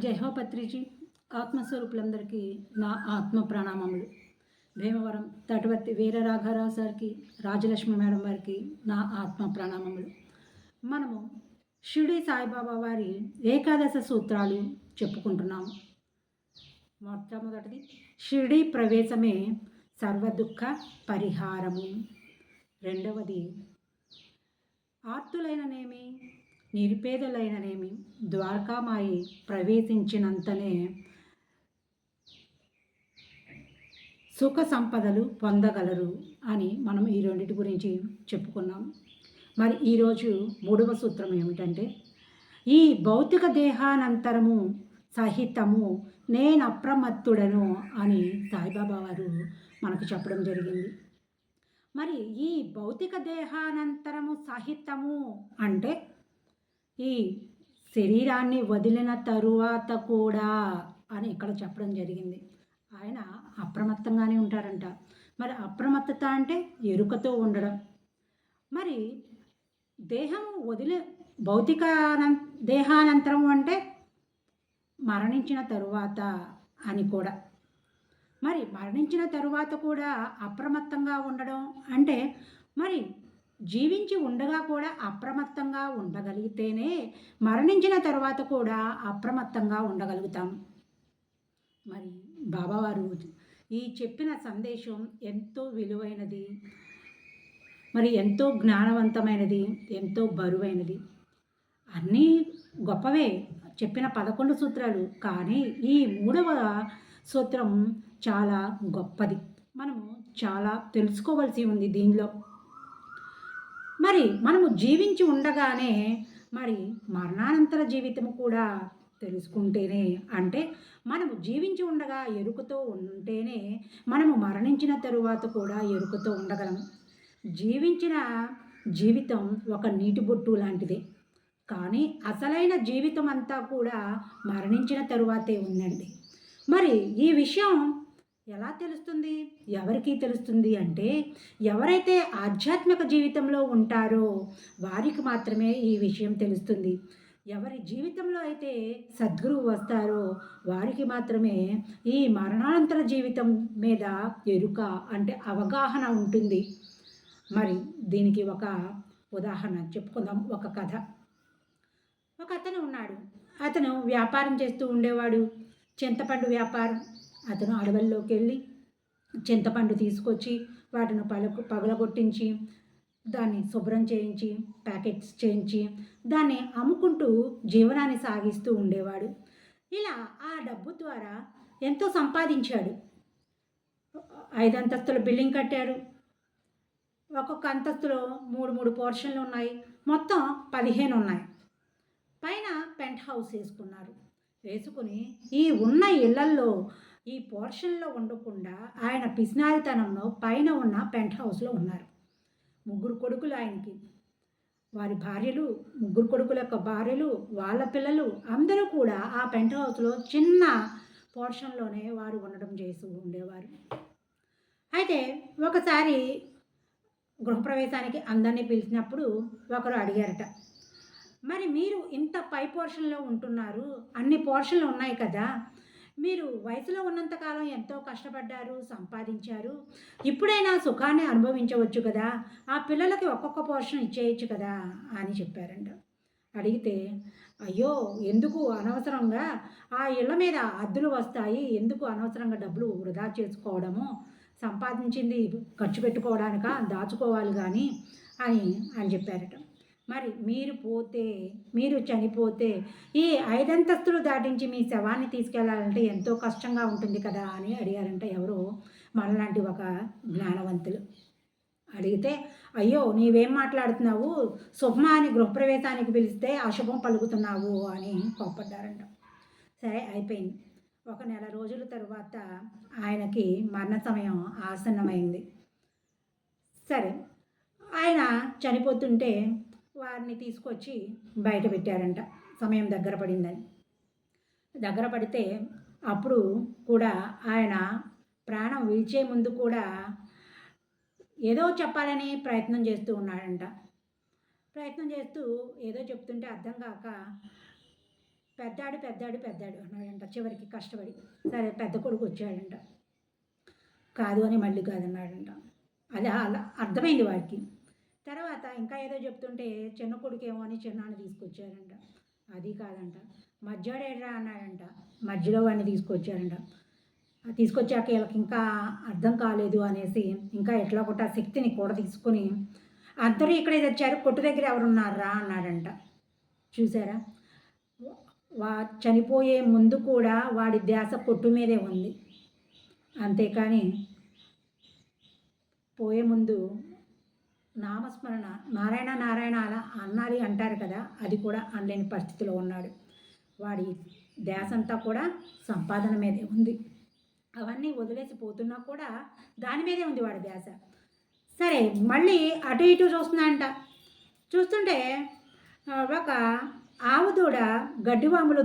జయహోపత్రిజీ ఆత్మస్వరూపులందరికీ నా ఆత్మ ప్రణామములు. భీమవరం తటవర్తి వీర రాఘారావు సార్కి రాజలక్ష్మి మేడం వారికి నా ఆత్మ ప్రణామములు. మనము షిరిడి సాయిబాబా వారి ఏకాదశ సూత్రాలు చెప్పుకుంటున్నాము. మొట్టమొదటిది షిరిడి ప్రవేశమే సర్వదుఃఖ పరిహారము. రెండవది ఆర్తులైననేమి? నిరుపేదలైననేమి ద్వారకామాయి ప్రవేశించినంతనే సుఖ సంపదలు పొందగలరు అని మనం ఈ రెండింటి గురించి చెప్పుకున్నాం. మరి ఈరోజు మూడవ సూత్రం ఏమిటంటే ఈ భౌతిక దేహానంతరము సహితము నేను అప్రమత్తుడను అని సాయిబాబా వారు మనకు చెప్పడం జరిగింది. మరి ఈ భౌతిక దేహానంతరము సహితము అంటే ఈ శరీరాన్ని వదిలిన తరువాత కూడా అని ఇక్కడ చెప్పడం జరిగింది. ఆయన అప్రమత్తంగానే ఉంటారంట. మరి అప్రమత్తత అంటే ఎరుకతో ఉండడం. మరి దేహం వదిలే భౌతిక దేహానంతరం అంటే మరణించిన తరువాత అని కూడా. మరి మరణించిన తరువాత కూడా అప్రమత్తంగా ఉండడం అంటే మరి జీవించి ఉండగా కూడా అప్రమత్తంగా ఉండగలిగితేనే మరణించిన తర్వాత కూడా అప్రమత్తంగా ఉండగలుగుతాం. మరి బాబావారు ఈ చెప్పిన సందేశం ఎంతో విలువైనది మరి ఎంతో జ్ఞానవంతమైనది ఎంతో బరువైనది. అన్నీ గొప్పవే చెప్పిన పదకొండు సూత్రాలు కానీ ఈ మూడవ సూత్రం చాలా గొప్పది. మనము చాలా తెలుసుకోవాల్సి ఉంది దీనిలో. మరి మనము జీవించి ఉండగానే మరి మరణానంతర జీవితం కూడా తెలుసుకుంటేనే అంటే మనము జీవించి ఉండగా ఎరుకతో ఉంటేనే మనము మరణించిన తరువాత కూడా ఎరుకతో ఉండగలము. జీవించిన జీవితం ఒక నీటి బొట్టు లాంటిదే. కానీ అసలైన జీవితం అంతా కూడా మరణించిన తరువాతే ఉందండి. మరి ఈ విషయం ఎలా తెలుస్తుంది? ఎవరికి తెలుస్తుంది అంటే ఎవరైతే ఆధ్యాత్మిక జీవితంలో ఉంటారో వారికి మాత్రమే ఈ విషయం తెలుస్తుంది. ఎవరి జీవితంలో అయితే సద్గురువు వస్తారో వారికి మాత్రమే ఈ మరణానంతర జీవితం మీద ఎరుక అంటే అవగాహన ఉంటుంది. మరి దీనికి ఒక ఉదాహరణ చెప్పుకుందాం ఒక కథ. ఒక అతను ఉన్నాడు. అతను వ్యాపారం చేస్తూ ఉండేవాడు. చింతపండు వ్యాపారం. అతను అడవుల్లోకి వెళ్ళి చింతపండు తీసుకొచ్చి వాటిని పలకు పగలగొట్టించి దాన్ని శుభ్రం చేయించి ప్యాకెట్స్ చేయించి దాన్ని అమ్ముకుంటూ జీవనాన్ని సాగిస్తూ ఉండేవాడు. ఇలా ఆ డబ్బు ద్వారా ఎంతో సంపాదించాడు. ఐదు అంతస్తుల బిల్డింగ్ కట్టాడు. ఒక్కొక్క అంతస్తులో మూడు మూడు పోర్షన్లు ఉన్నాయి. మొత్తం పదిహేను ఉన్నాయి పైన పెంట్ హౌస్ వేసుకున్నారు. వేసుకుని ఈ ఉన్న ఇళ్ళల్లో ఈ పోర్షన్లో ఉండకుండా ఆయన పిసినారితనంలో పైన ఉన్న పెంట్ హౌస్లో ఉన్నారు. ముగ్గురు కొడుకులు ఆయనకి. వారి భార్యలు ముగ్గురు కొడుకుల యొక్క భార్యలు వాళ్ళ పిల్లలు అందరూ కూడా ఆ పెంట్ హౌస్లో చిన్న పోర్షన్లోనే వారు ఉండడం చేస్తూ ఉండేవారు. అయితే ఒకసారి గృహప్రవేశానికి అందరినీ పిలిచినప్పుడు ఒకరు అడిగారట మరి మీరు ఇంత పై పోర్షన్లో ఉంటున్నారు అన్ని పోర్షన్లు ఉన్నాయి కదా మీరు వయసులో ఉన్నంతకాలం ఎంతో కష్టపడ్డారు సంపాదించారు. ఇప్పుడైనా సుఖాన్ని అనుభవించవచ్చు కదా. ఆ పిల్లలకి ఒక్కొక్క పోర్షన్ ఇచ్చేయచ్చు కదా అని చెప్పారంట. అడిగితే అయ్యో ఎందుకు అనవసరంగా? ఆ ఇళ్ళ మీద అద్దులు వస్తాయి. ఎందుకు అనవసరంగా డబ్బులు వృధా చేసుకోవడము? సంపాదించింది ఖర్చు పెట్టుకోవడానిక? దాచుకోవాలి కానీ అని అని చెప్పారట. మరి మీరు పోతే మీరు చనిపోతే ఈ ఐదంతస్తులు దాటించి మీ శవాన్ని తీసుకెళ్ళాలంటే ఎంతో కష్టంగా ఉంటుంది కదా అని అడిగారంట ఎవరు మనలాంటి ఒక జ్ఞానవంతులు. అడిగితే అయ్యో నీవేం మాట్లాడుతున్నావు? శుభమా అని గృహప్రవేశానికి పిలిస్తే అశుభం పలుకుతున్నావు అని కోప్పడ్డారంట. సరే అయిపోయింది. ఒక నెల రోజుల తరువాత ఆయనకి మరణ సమయం ఆసన్నమైంది. సరే ఆయన చనిపోతుంటే వారిని తీసుకొచ్చి బయట పెట్టారంట. సమయం దగ్గర పడిందని. దగ్గర పడితే అప్పుడు కూడా ఆయన ప్రాణం విడిచే ముందు కూడా ఏదో చెప్పాలని ప్రయత్నం చేస్తూ ఉన్నాడంట. ప్రయత్నం చేస్తూ ఏదో చెప్తుంటే అర్థం కాక పెద్దాడు పెద్దాడు పెద్దాడు అన్నాడంట. చివరికి కష్టపడి. సరే పెద్ద కొడుకు వచ్చాడంట. కాదు అని మళ్ళీ కాదన్నాడంట. అది అలా అర్థమైంది వాడికి తర్వాత ఇంకా ఏదో చెప్తుంటే చిన్న కొడుకేమో అని చిన్నాన్ని తీసుకొచ్చారంట. అది కాదంట. మధ్యడేడ్రా అన్నాడంట. మధ్యలో వాడిని తీసుకొచ్చారంట. తీసుకొచ్చాక వీళ్ళకి ఇంకా అర్థం కాలేదు అనేసి ఇంకా ఎట్లా కొట్ట శక్తిని కూడా తీసుకొని అందరూ ఇక్కడే తెచ్చారు కొట్టు దగ్గర ఎవరున్నారా అన్నాడంట. చూసారా? వా చనిపోయే ముందు కూడా వాడి ధ్యాస కొట్టు మీదే ఉంది. అంతేకాని పోయే ముందు నామస్మరణ నారాయణ నారాయణ అలా అన్నాలి అంటారు కదా అది కూడా అనలేని పరిస్థితిలో ఉన్నాడు. వాడి దేశంతా కూడా సంపాదన మీదే ఉంది. అవన్నీ వదిలేసి పోతున్నా కూడా దాని మీదే ఉంది వాడి ధ్యాస. సరే మళ్ళీ అటు ఇటు చూస్తున్నాయంట చూస్తుంటే ఒక ఆవు దూడ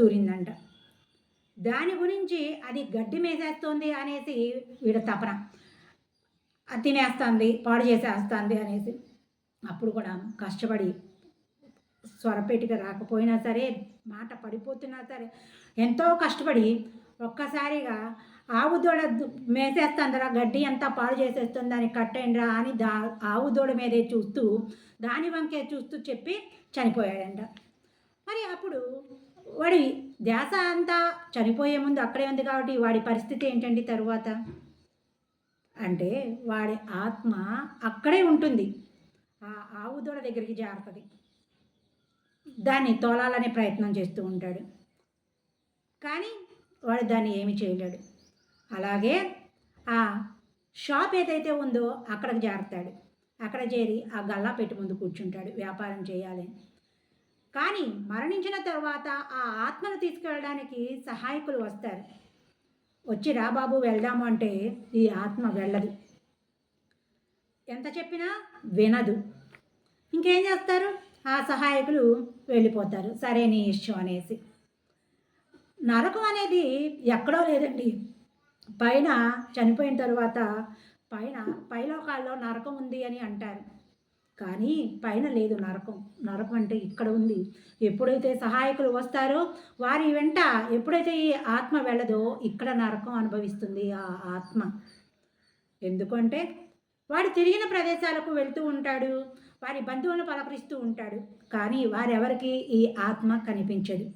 దూరిందంట. దాని గురించి అది గడ్డి మేసేస్తుంది అనేసి వీడ తపన. తినేస్తుంది పాడు చేసేస్తుంది అనేసి. అప్పుడు కూడా కష్టపడి స్వరపేటిక రాకపోయినా సరే మాట పడిపోతున్నా సరే ఎంతో కష్టపడి ఒక్కసారిగా ఆవు దూడ మేసేస్తుందిరా గడ్డి అంతా పాడు చేసేస్తుంది దాన్ని కట్టేయండిరా అని దా ఆవు దూడ మీదే చూస్తూ దాని వంకే చూస్తూ చెప్పి చనిపోయాడంట. మరి అప్పుడు వాడి ధ్యాస అంతా చనిపోయే ముందు అక్కడే ఉంది కాబట్టి వాడి పరిస్థితి ఏంటండి తరువాత? అంటే వాడి ఆత్మ అక్కడే ఉంటుంది. ఆ ఆవు దూడ దగ్గరికి జారుతుంది. దాన్ని తోలాలనే ప్రయత్నం చేస్తూ ఉంటాడు. కానీ వాడు దాన్ని ఏమి చేయలేడు. అలాగే ఆ షాప్ ఏదైతే ఉందో అక్కడికి జారుతాడు. అక్కడ చేరి ఆ గల్లా పెట్టి ముందు కూర్చుంటాడు. వ్యాపారం చేయాలని కానీ మరణించిన తర్వాత ఆ ఆత్మను తీసుకెళ్ళడానికి సహాయకులు వస్తారు. వచ్చి రాబాబు వెళ్దాము అంటే ఈ ఆత్మ వెళ్ళదు. ఎంత చెప్పినా వినదు. ఇంకేం చేస్తారు? ఆ సహాయకులు వెళ్ళిపోతారు. సరే నీ ఇష్టం అనేసి. నరకం అనేది ఎక్కడో లేదండి. పైన చనిపోయిన తర్వాత పైన పైలోకాల్లో నరకం ఉంది అని అంటారు. కానీ పైన లేదు నరకం. నరకం అంటే ఇక్కడ ఉంది. ఎప్పుడైతే సహాయకులు వస్తారో వారి వెంట ఎప్పుడైతే ఈ ఆత్మ వెళ్ళదో ఇక్కడ నరకం అనుభవిస్తుంది ఆ ఆత్మ. ఎందుకంటే వాడు తిరిగిన ప్రదేశాలకు వెళ్తూ ఉంటాడు. వారి బంధువులను పలకరిస్తూ ఉంటాడు. కానీ వారెవరికి ఈ ఆత్మ కనిపించదు.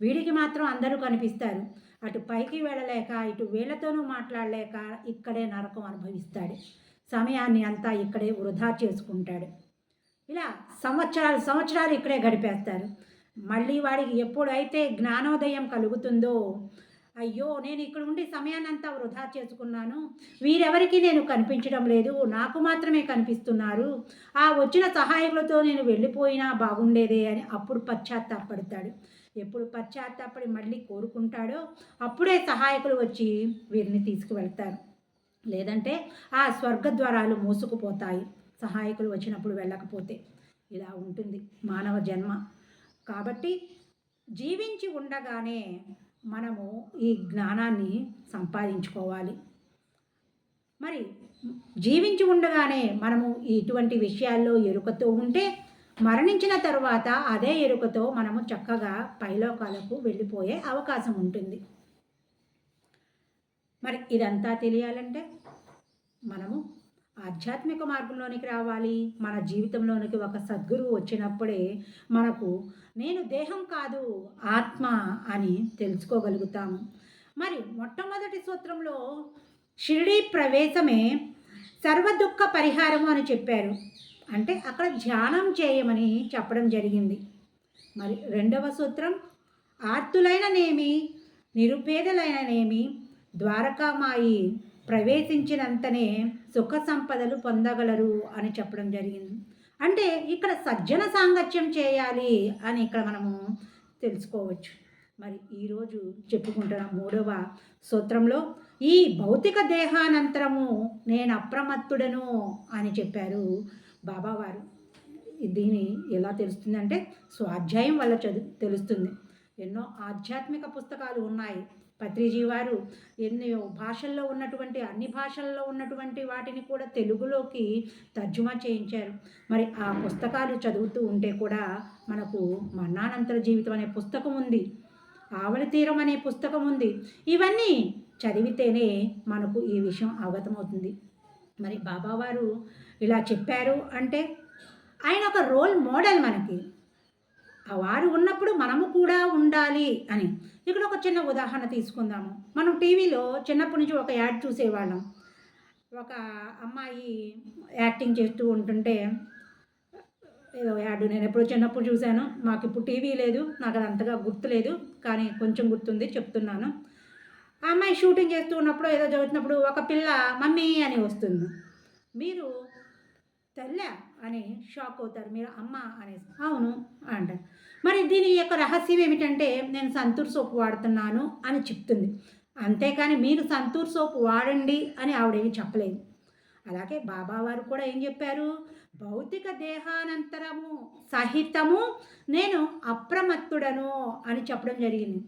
వీడికి మాత్రం అందరూ కనిపిస్తారు. అటు పైకి వెళ్ళలేక ఇటు వీళ్ళతోనూ మాట్లాడలేక ఇక్కడే నరకం అనుభవిస్తాడు. సమయాన్ని అంతా ఇక్కడే వృధా చేసుకుంటాడు. ఇలా సంవత్సరాలు సంవత్సరాలు ఇక్కడే గడిపేస్తారు. మళ్ళీ వాడికి ఎప్పుడైతే జ్ఞానోదయం కలుగుతుందో అయ్యో నేను ఇక్కడ ఉండి సమయాన్నంతా వృధా చేసుకున్నాను. వీరెవరికి నేను కనిపించడం లేదు. నాకు మాత్రమే కనిపిస్తున్నారు. ఆ వచ్చిన సహాయకులతో నేను వెళ్ళిపోయినా బాగుండేదే అని అప్పుడు పశ్చాత్తాపడతాడు. ఎప్పుడు పశ్చాత్తాపడి మళ్ళీ కోరుకుంటాడో అప్పుడే సహాయకులు వచ్చి వీరిని తీసుకువెళ్తారు. లేదంటే ఆ స్వర్గ ద్వారాలు మూసుకుపోతాయి. సహాయకులు వచ్చినప్పుడు వెళ్ళకపోతే ఇలా ఉంటుంది మానవ జన్మ. కాబట్టి జీవించి ఉండగానే మనము ఈ జ్ఞానాన్ని సంపాదించుకోవాలి. మరి జీవించి ఉండగానే మనము ఇటువంటి విషయాల్లో ఎరుకతో ఉంటే మరణించిన తరువాత అదే ఎరుకతో మనము చక్కగా పైలోకాలకు వెళ్ళిపోయే అవకాశం ఉంటుంది. మరి ఇదంతా తెలియాలంటే మనము ఆధ్యాత్మిక మార్గంలోనికి రావాలి. మన జీవితంలోనికి ఒక సద్గురువు వచ్చినప్పుడే మనకు నేను దేహం కాదు ఆత్మ అని తెలుసుకోగలుగుతాము. మరి మొట్టమొదటి సూత్రంలో షిరిడి ప్రవేశమే సర్వదుఃఖ పరిహారము అని చెప్పారు. అంటే అక్కడ ధ్యానం చేయమని చెప్పడం జరిగింది. మరి రెండవ సూత్రం ఆర్తులైననేమి నిరుపేదలైననేమి ద్వారకామాయి ప్రవేశించినంతనే సుఖ సంపదలు పొందగలరు అని చెప్పడం జరిగింది. అంటే ఇక్కడ సజ్జన సాంగత్యం చేయాలి అని ఇక్కడ మనము తెలుసుకోవచ్చు. మరి ఈరోజు చెప్పుకుంటున్న మూడవ సూత్రంలో ఈ భౌతిక దేహానంతరము నేను అప్రమత్తుడను అని చెప్పారు బాబావారు. దీని ఎలా తెలుస్తుందంటే స్వాధ్యాయం వల్ల చదువు తెలుస్తుంది. ఎన్నో ఆధ్యాత్మిక పుస్తకాలు ఉన్నాయి. పత్రిజీ వారు ఎన్ని భాషల్లో ఉన్నటువంటి అన్ని భాషల్లో ఉన్నటువంటి వాటిని కూడా తెలుగులోకి తర్జుమా చేయించారు. మరి ఆ పుస్తకాలు చదువుతూ ఉంటే కూడా మనకు మరణానంతర జీవితం అనే పుస్తకం ఉంది. ఆవలి తీరం అనే పుస్తకం ఉంది. ఇవన్నీ చదివితేనే మనకు ఈ విషయం అవగతమవుతుంది. మరి బాబావారు ఇలా చెప్పారు అంటే ఆయన ఒక రోల్ మోడల్ మనకి. వారు ఉన్నప్పుడు మనము కూడా ఉండాలి అని. ఇక్కడ ఒక చిన్న ఉదాహరణ తీసుకుందాము. మనం టీవీలో చిన్నప్పటి నుంచి ఒక యాడ్ చూసేవాళ్ళం. ఒక అమ్మాయి యాక్టింగ్ చేస్తూ ఉంటుంటే ఏదో యాడ్ నేను ఎప్పుడో చిన్నప్పుడు చూశాను. మాకు ఇప్పుడు టీవీ లేదు నాకు అది అంతగా గుర్తులేదు కానీ కొంచెం గుర్తుంది చెప్తున్నాను. ఆ అమ్మాయి షూటింగ్ చేస్తూ ఉన్నప్పుడు ఏదో చదువుతున్నప్పుడు ఒక పిల్ల మమ్మీ అని వస్తుంది. మీరు తెల్ల అని షాక్ అవుతారు. మీరు అమ్మ అనేసి. అవును అంటారు. మరి దీని యొక్క రహస్యం ఏమిటంటే నేను సంతూర్ సోపు వాడుతున్నాను అని చెప్తుంది. అంతేకాని మీరు సంతూర్ సోపు వాడండి అని ఆవిడేమి చెప్పలేదు. అలాగే బాబావారు కూడా ఏం చెప్పారు? భౌతిక దేహానంతరము సహితము నేను అప్రమత్తుడను అని చెప్పడం జరిగింది.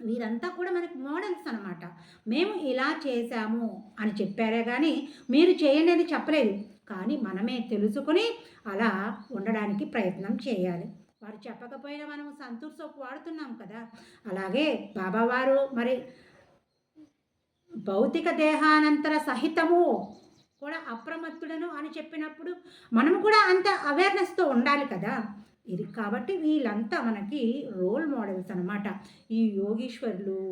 వీరంతా కూడా మనకి మోడల్స్ అనమాట మేము ఇలా చేశాము అని చెప్పారే కానీ మీరు చేయండి అని చెప్పలేదు. కానీ మనమే తెలుసుకుని అలా ఉండడానికి ప్రయత్నం చేయాలి. వారు చెప్పకపోయినా మనం సంతూర్ సోపు వాడుతున్నాం కదా. అలాగే బాబావారు మరి భౌతిక దేహానంతర సహితము కూడా అప్రమత్తుడను అని చెప్పినప్పుడు మనం కూడా అంత అవేర్నెస్తో ఉండాలి కదా. ఇది. కాబట్టి వీళ్ళంతా మనకి రోల్ మోడల్స్ అనమాట ఈ యోగీశ్వరులు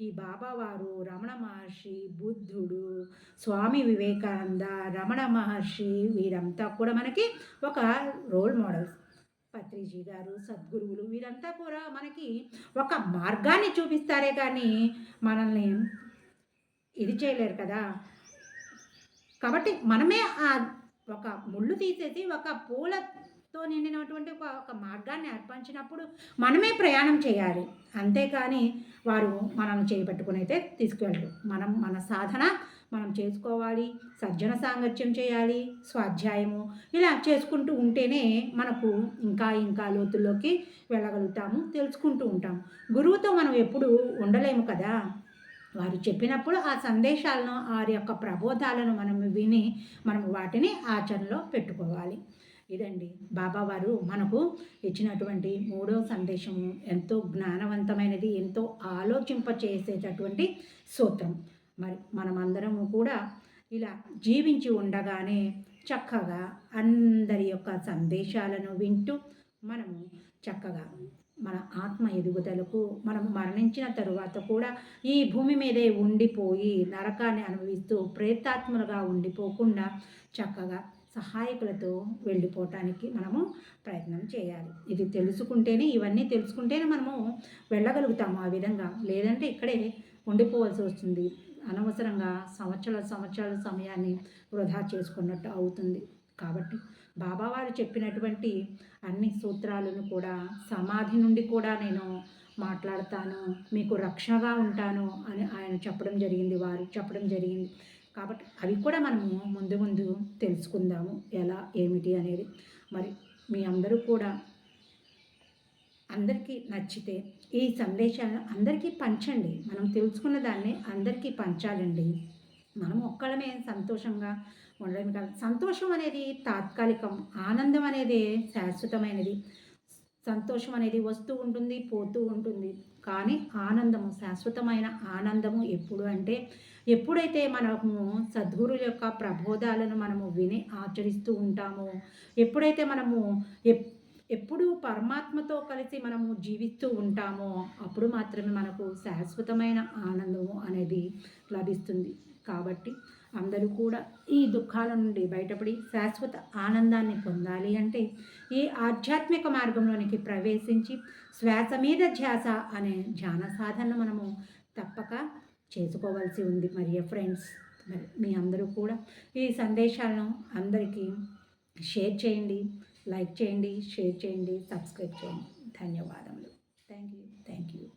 ఈ బాబావారు రమణ మహర్షి బుద్ధుడు స్వామి వివేకానంద రమణ మహర్షి వీరంతా కూడా మనకి ఒక రోల్ మోడల్స్ పత్రిజీ గారు సద్గురువులు వీరంతా కూడా మనకి ఒక మార్గాన్ని చూపిస్తారే కానీ మనల్ని ఇది చేయలేరు కదా. కాబట్టి మనమే ఆ ఒక ముళ్ళు తీసేసి ఒక పూల తో నిండినటువంటి ఒక ఒక మార్గాన్ని అర్పించినప్పుడు మనమే ప్రయాణం చేయాలి. అంతేకాని వారు మనల్ని చేయబట్టుకుని అయితే మనం మన సాధన మనం చేసుకోవాలి. సజ్జన సాంగత్యం చేయాలి. స్వాధ్యాయము ఇలా చేసుకుంటూ ఉంటేనే మనకు ఇంకా ఇంకా లోతుల్లోకి వెళ్ళగలుగుతాము తెలుసుకుంటూ ఉంటాం గురువుతో మనం ఎప్పుడు ఉండలేము కదా? వారు చెప్పినప్పుడు ఆ సందేశాలను వారి యొక్క ప్రబోధాలను మనం విని మనం వాటిని ఆచరణలో పెట్టుకోవాలి. ఇదండి. బాబా వారు మనకు ఇచ్చినటువంటి మూడో సందేశము ఎంతో జ్ఞానవంతమైనది ఎంతో ఆలోచింపచేసేటటువంటి సూత్రం. మరి మనమందరము కూడా ఇలా జీవించి ఉండగానే చక్కగా అందరి యొక్క సందేశాలను వింటూ మనము చక్కగా మన ఆత్మ ఎదుగుదలకు మనం మరణించిన తరువాత కూడా ఈ భూమి మీదే ఉండిపోయి నరకాన్ని అనుభవిస్తూ ప్రేతాత్మలుగా ఉండిపోకుండా చక్కగా సహాయకులతో వెళ్ళిపోవటానికి మనము ప్రయత్నం చేయాలి. ఇది తెలుసుకుంటేనే ఇవన్నీ తెలుసుకుంటేనే మనము వెళ్ళగలుగుతాము ఆ విధంగా. లేదంటే ఇక్కడే ఉండిపోవాల్సి వస్తుంది. అనవసరంగా సంవత్సరాల సంవత్సరాల సమయాన్ని వృధా చేసుకున్నట్టు అవుతుంది. కాబట్టి బాబావారు చెప్పినటువంటి అన్ని సూత్రాలను కూడా సమాధి నుండి కూడా నేను మాట్లాడతాను మీకు రక్షగా ఉంటాను అని ఆయన చెప్పడం జరిగింది వారు చెప్పడం జరిగింది. కాబట్టి అవి కూడా మనము ముందు ముందు తెలుసుకుందాము ఎలా ఏమిటి అనేది. మరి మీ అందరూ కూడా అందరికీ నచ్చితే ఈ సందేశాలను అందరికీ పంచండి. మనం తెలుసుకున్న దాన్ని అందరికీ పంచాలండి. మనం ఒక్కడమే సంతోషంగా ఉండడం కాదు. సంతోషం అనేది తాత్కాలికం. ఆనందం అనేది శాశ్వతమైనది. సంతోషం అనేది వస్తూ ఉంటుంది పోతూ ఉంటుంది. కానీ ఆనందము శాశ్వతమైన ఆనందము ఎప్పుడు అంటే ఎప్పుడైతే మనము సద్గురుల యొక్క ప్రబోధాలను మనము విని ఆచరిస్తూ ఉంటామో ఎప్పుడైతే మనము ఎప్పుడు పరమాత్మతో కలిసి మనము జీవిస్తూ ఉంటామో అప్పుడు మాత్రమే మనకు శాశ్వతమైన ఆనందము అనేది లభిస్తుంది. కాబట్టి అందరూ కూడా ఈ దుఃఖాల నుండి బయటపడి శాశ్వత ఆనందాన్ని పొందాలి అంటే ఈ ఆధ్యాత్మిక మార్గంలోనికి ప్రవేశించి శ్వాస మీద ధ్యాస అనే ధ్యాన సాధనను మనము తప్పక చేసుకోవాల్సి ఉంది. మరి ఫ్రెండ్స్ మరి మీ అందరూ కూడా ఈ సందేశాలను అందరికీ షేర్ చేయండి లైక్ చేయండి షేర్ చేయండి సబ్స్క్రైబ్ చేయండి. ధన్యవాదములు. Thank you thank you